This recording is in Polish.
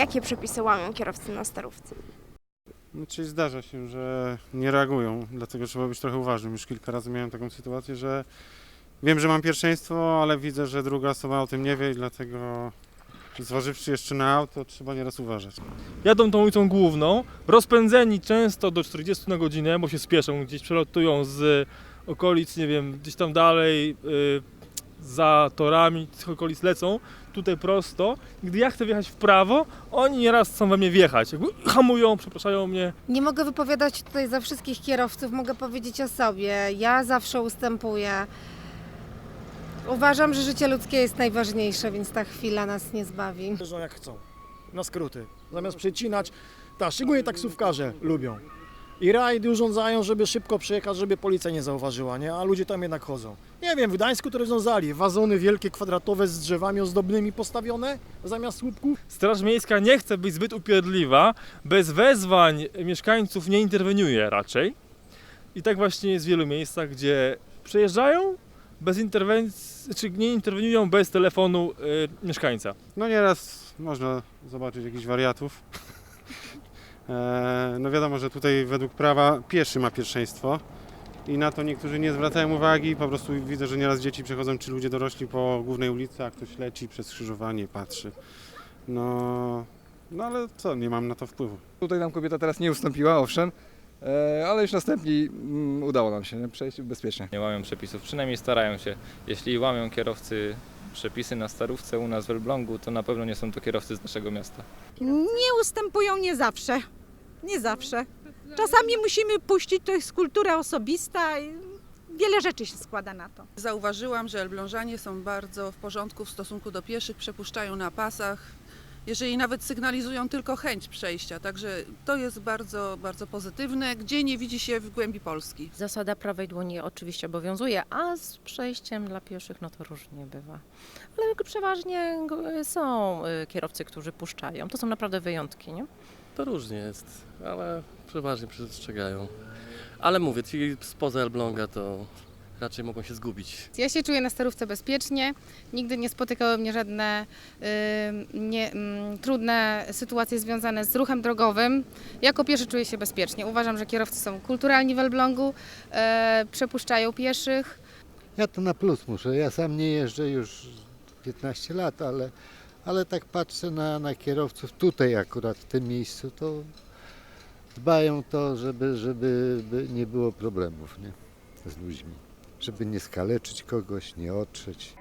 jakie przepisy łamią kierowcy na starówce? No, czyli zdarza się, że nie reagują, dlatego trzeba być trochę uważnym. Już kilka razy miałem taką sytuację, że wiem, że mam pierwszeństwo, ale widzę, że druga osoba o tym nie wie i dlatego zważywszy jeszcze na auto, trzeba nieraz uważać. jadą tą ulicą główną, rozpędzeni często do 40 na godzinę, bo się spieszą, gdzieś przelatują z okolic, nie wiem, gdzieś tam dalej, y, za torami, z tych okolic lecą, tutaj prosto. Gdy ja chcę wjechać w prawo, oni nieraz chcą we mnie wjechać. Jakby hamują, przepraszają mnie. Nie mogę wypowiadać tutaj za wszystkich kierowców, mogę powiedzieć o sobie. Ja zawsze ustępuję. Uważam, że życie ludzkie jest najważniejsze, więc ta chwila nas nie zbawi. Jeżdżą jak chcą, na skróty. Zamiast przecinać, tak, szczególnie taksówkarze lubią. I rajdy urządzają, żeby szybko przejechać, żeby policja nie zauważyła, nie? A ludzie tam jednak chodzą. Nie wiem, w Gdańsku to rozwiązali. Wazony wielkie, kwadratowe z drzewami ozdobnymi postawione zamiast słupków. Straż Miejska nie chce być zbyt upierdliwa, bez wezwań mieszkańców nie interweniuje raczej. I tak właśnie jest w wielu miejscach, gdzie przejeżdżają bez interwencji, czy nie interweniują bez telefonu y, mieszkańca. No nieraz można zobaczyć jakichś wariatów. E, No wiadomo, że tutaj według prawa pieszy ma pierwszeństwo i na to niektórzy nie zwracają uwagi. Po prostu widzę, że nieraz dzieci przechodzą, czy ludzie dorośli po głównej ulicy, a ktoś leci przez skrzyżowanie, patrzy. No, no ale co, nie mam na to wpływu. Tutaj nam kobieta teraz nie ustąpiła, owszem, e, ale już następni mm, udało nam się nie? przejść bezpiecznie. nie łamią przepisów, przynajmniej starają się. Jeśli łamią kierowcy przepisy na starówce u nas w Elblągu, to na pewno nie są to kierowcy z naszego miasta. Nie ustępują nie zawsze. Nie zawsze. Czasami musimy puścić, to jest kultura osobista i wiele rzeczy się składa na to. Zauważyłam, że Elblążanie są bardzo w porządku w stosunku do pieszych, przepuszczają na pasach, jeżeli nawet sygnalizują tylko chęć przejścia. Także to jest bardzo, bardzo pozytywne, gdzie nie widzi się w głębi Polski. Zasada prawej dłoni oczywiście obowiązuje, a z przejściem dla pieszych no to różnie bywa. Ale przeważnie są y, kierowcy, którzy puszczają. To są naprawdę wyjątki, nie? To różnie jest, ale przeważnie przestrzegają. Ale mówię, ci spoza Elbląga to raczej mogą się zgubić. Ja się czuję na starówce bezpiecznie. Nigdy nie spotykały mnie żadne y, nie, mm, trudne sytuacje związane z ruchem drogowym. Jako pieszy czuję się bezpiecznie. Uważam, że kierowcy są kulturalni w Elblągu, e, przepuszczają pieszych. Ja to na plus muszę. Ja sam nie jeżdżę już 15 lat, ale, ale tak patrzę na, na kierowców tutaj akurat w tym miejscu, to dbają to, żeby, żeby by nie było problemów nie? z ludźmi. Żeby nie skaleczyć kogoś, nie otrzeć.